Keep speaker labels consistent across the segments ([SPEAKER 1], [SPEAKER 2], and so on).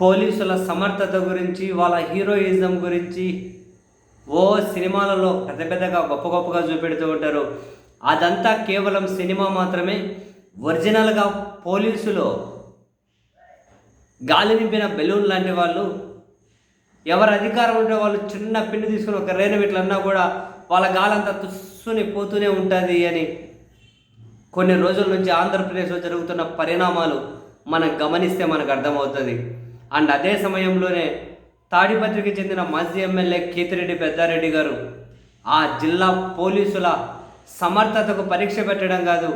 [SPEAKER 1] పోలీసుల సమర్థత గురించి వాళ్ళ హీరోయిజం గురించి ఓ సినిమాలలో పెద్ద పెద్దగా గొప్ప గొప్పగా చూపెడుతూ ఉంటారు. అదంతా కేవలం సినిమా మాత్రమే. ఒరిజినల్గా పోలీసులు గాలి నింపిన బెలూన్ లాంటి వాళ్ళు ఎవరు అధికారం ఉంటే వాళ్ళు చిన్న పిండి తీసుకుని ఒక రేణు ఇట్లా అన్నా కూడా వాళ్ళ గాలంతా తుస్సుని పోతూనే ఉంటుంది అని కొన్ని రోజుల నుంచి ఆంధ్రప్రదేశ్లో జరుగుతున్న పరిణామాలు మనం గమనిస్తే మనకు అర్థమవుతుంది. అండ్ అదే సమయంలోనే తాడిపత్రికి చెందిన మాజీ ఎమ్మెల్యే కీతిరెడ్డి పెద్దారెడ్డి గారు ఆ జిల్లా పోలీసుల సమర్థతకు పరీక్ష పెట్టడం కాదు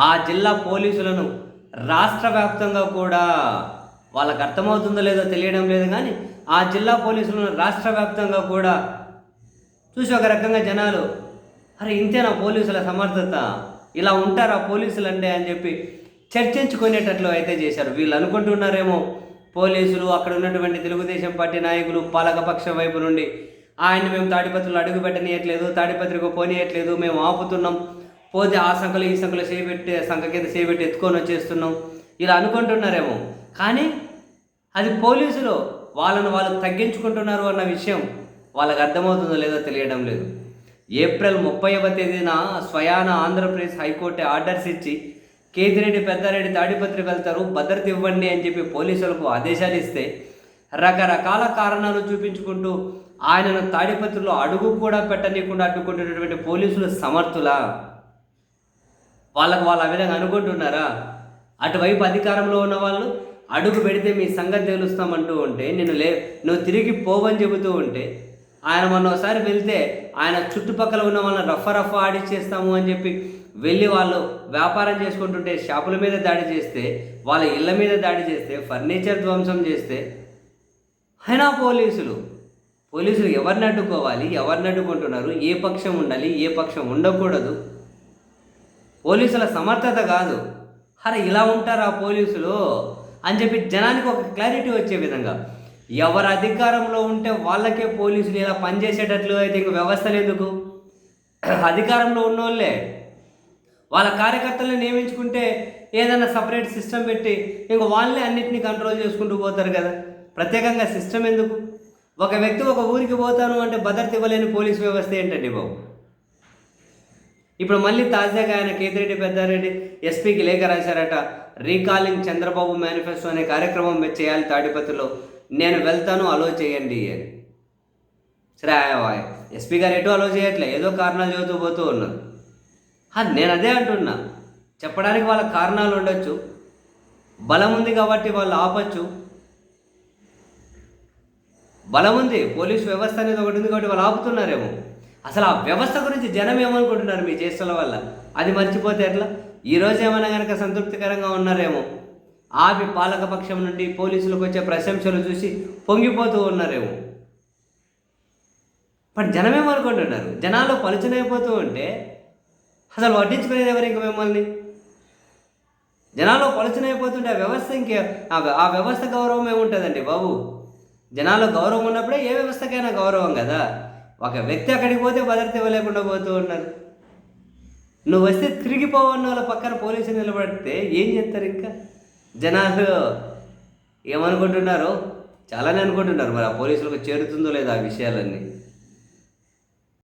[SPEAKER 1] ఆ జిల్లా పోలీసులను రాష్ట్ర వ్యాప్తంగా కూడా వాళ్ళకి అర్థమవుతుందో లేదో తెలియడం లేదు కానీ ఆ జిల్లా పోలీసులను రాష్ట్ర వ్యాప్తంగా కూడా చూసి ఒక రకంగా జనాలు అరే ఇంతేనా పోలీసుల సమర్థత? ఇలా ఉంటారా పోలీసులు అంటే అని చెప్పి చర్చించుకునేటట్లు అయితే చేశారు. వీళ్ళు అనుకుంటున్నారేమో పోలీసులు అక్కడ ఉన్నటువంటి తెలుగుదేశం పార్టీ నాయకులు పాలకపక్షం వైపు నుండి ఆయన మేము తాడిపత్రులు అడుగు పెట్టనీయట్లేదు తాడిపత్రికి పోనీయట్లేదు మేము ఆపుతున్నాం పోతే ఆ సంఖలు ఈ సంఖలు చేపెట్టి సంఖ కింద చేపెట్టి ఎత్తుకొని వచ్చేస్తున్నాం. ఇలా అనుకుంటున్నారేమో. కానీ అది పోలీసులు వాళ్ళను వాళ్ళు తగ్గించుకుంటున్నారు అన్న విషయం వాళ్ళకి అర్థమవుతుందో లేదో తెలియడం లేదు. ఏప్రిల్ ముప్పైవ తేదీన స్వయాన ఆంధ్రప్రదేశ్ హైకోర్టు ఆర్డర్స్ ఇచ్చి కేతిరెడ్డి పెద్దారెడ్డి తాడిపత్రి వెళ్తారు భద్రత ఇవ్వండి అని చెప్పి పోలీసులకు ఆదేశాలు ఇస్తే రకరకాల కారణాలు చూపించుకుంటూ ఆయనను తాడిపత్రిలో అడుగు కూడా పెట్టనీయకుండా అడ్డుకుంటున్నటువంటి పోలీసులు సమర్థులా? వాళ్ళకు వాళ్ళు ఆ విధంగా అనుకుంటున్నారా? అటువైపు అధికారంలో ఉన్న వాళ్ళు అడుగు పెడితే మీ సంగతి తెలుస్తామంటూ ఉంటే నేను లే నువ్వు తిరిగి పోవని చెబుతూ ఉంటే ఆయన మొన్న ఒకసారి వెళ్తే ఆయన చుట్టుపక్కల ఉన్న వాళ్ళని రఫ రఫ ఆడిచ్చేస్తాము అని చెప్పి వెళ్ళి వాళ్ళు వ్యాపారం చేసుకుంటుంటే షాపుల మీద దాడి చేస్తే వాళ్ళ ఇళ్ళ మీద దాడి చేస్తే ఫర్నిచర్ ధ్వంసం చేస్తే అయినా పోలీసులు పోలీసులు ఎవరిని అడ్డుకోవాలి ఎవరిని అడ్డుకుంటున్నారు ఏ పక్షం ఉండాలి ఏ పక్షం ఉండకూడదు. పోలీసుల సమర్థత కాదు. అరే ఇలా ఉంటారా పోలీసులు? అని చెప్పి జనానికి ఒక క్లారిటీ వచ్చే విధంగా ఎవరు అధికారంలో ఉంటే వాళ్ళకే పోలీసులు ఇలా పనిచేసేటట్లు అయితే ఇంక వ్యవస్థలు ఎందుకు అధికారంలో ఉన్నోళ్ళే. వాళ్ళ కార్యకర్తలను నియమించుకుంటే ఏదైనా సపరేట్ సిస్టమ్ పెట్టి ఇంక వాళ్ళే అన్నింటినీ కంట్రోల్ చేసుకుంటూ పోతారు కదా. ప్రత్యేకంగా సిస్టమ్ ఎందుకు? ఒక వ్యక్తి ఒక ఊరికి పోతాను అంటే భద్రత ఇవ్వలేని పోలీస్ వ్యవస్థ ఏంటండి బాబు? ఇప్పుడు మళ్ళీ తాజాగా ఆయన కేతిరెడ్డి పెద్దారెడ్డి ఎస్పీకి లేఖ రాశారట రీకాలింగ్ చంద్రబాబు మేనిఫెస్టో అనే కార్యక్రమం చేయాలి తాడిపత్రిలో. నేను వెళ్తాను అలో చేయండి అని. సరే ఎస్పీ గారు ఎటు అలో చేయట్లే? ఏదో కారణాలు చదువుతూ పోతూ ఉన్నారు. నేను అదే అంటున్నా. చెప్పడానికి వాళ్ళ కారణాలు ఉండొచ్చు. బలం ఉంది కాబట్టి వాళ్ళు ఆపచ్చు. బలం ఉంది పోలీస్ వ్యవస్థ అనేది ఒకటి ఉంది కాబట్టి వాళ్ళు ఆపుతున్నారేమో. అసలు ఆ వ్యవస్థ గురించి జనం ఏమనుకుంటున్నారు మీ చేష్టల వల్ల? అది మర్చిపోతే ఎట్లా? ఈ రోజు ఏమైనా కనుక సంతృప్తికరంగా ఉన్నారేమో. ఆపి పాలకపక్షం నుండి పోలీసులకు వచ్చే ప్రశంసలు చూసి పొంగిపోతూ ఉన్నారేమో. బట్ జనమేమనుకుంటున్నారు జనాలు పలుచనైపోతూ ఉంటే అసలు పట్టించుకునేది ఎవరు ఇంక మిమ్మల్ని? జనాలు పలుచనైపోతుంటే ఆ వ్యవస్థ ఇంకే ఆ ఆ వ్యవస్థ గౌరవం ఏముంటుందండి బాబు? జనాలు గౌరవం ఉన్నప్పుడే ఏ వ్యవస్థకైనా గౌరవం కదా. ఒక వ్యక్తి అక్కడికి పోతే భద్రత ఇవ్వలేకుండా పోతూ ఉన్నారు. నువ్వు వస్తే తిరిగిపోవన్న వాళ్ళ పక్కన పోలీసులు నిలబడితే ఏం చేస్తారు ఇంకా? జనాలు ఏమనుకుంటున్నారు చాలానే అనుకుంటున్నారు. మరి ఆ పోలీసులకు చేరుతుందో లేదో ఆ విషయాలన్నీ?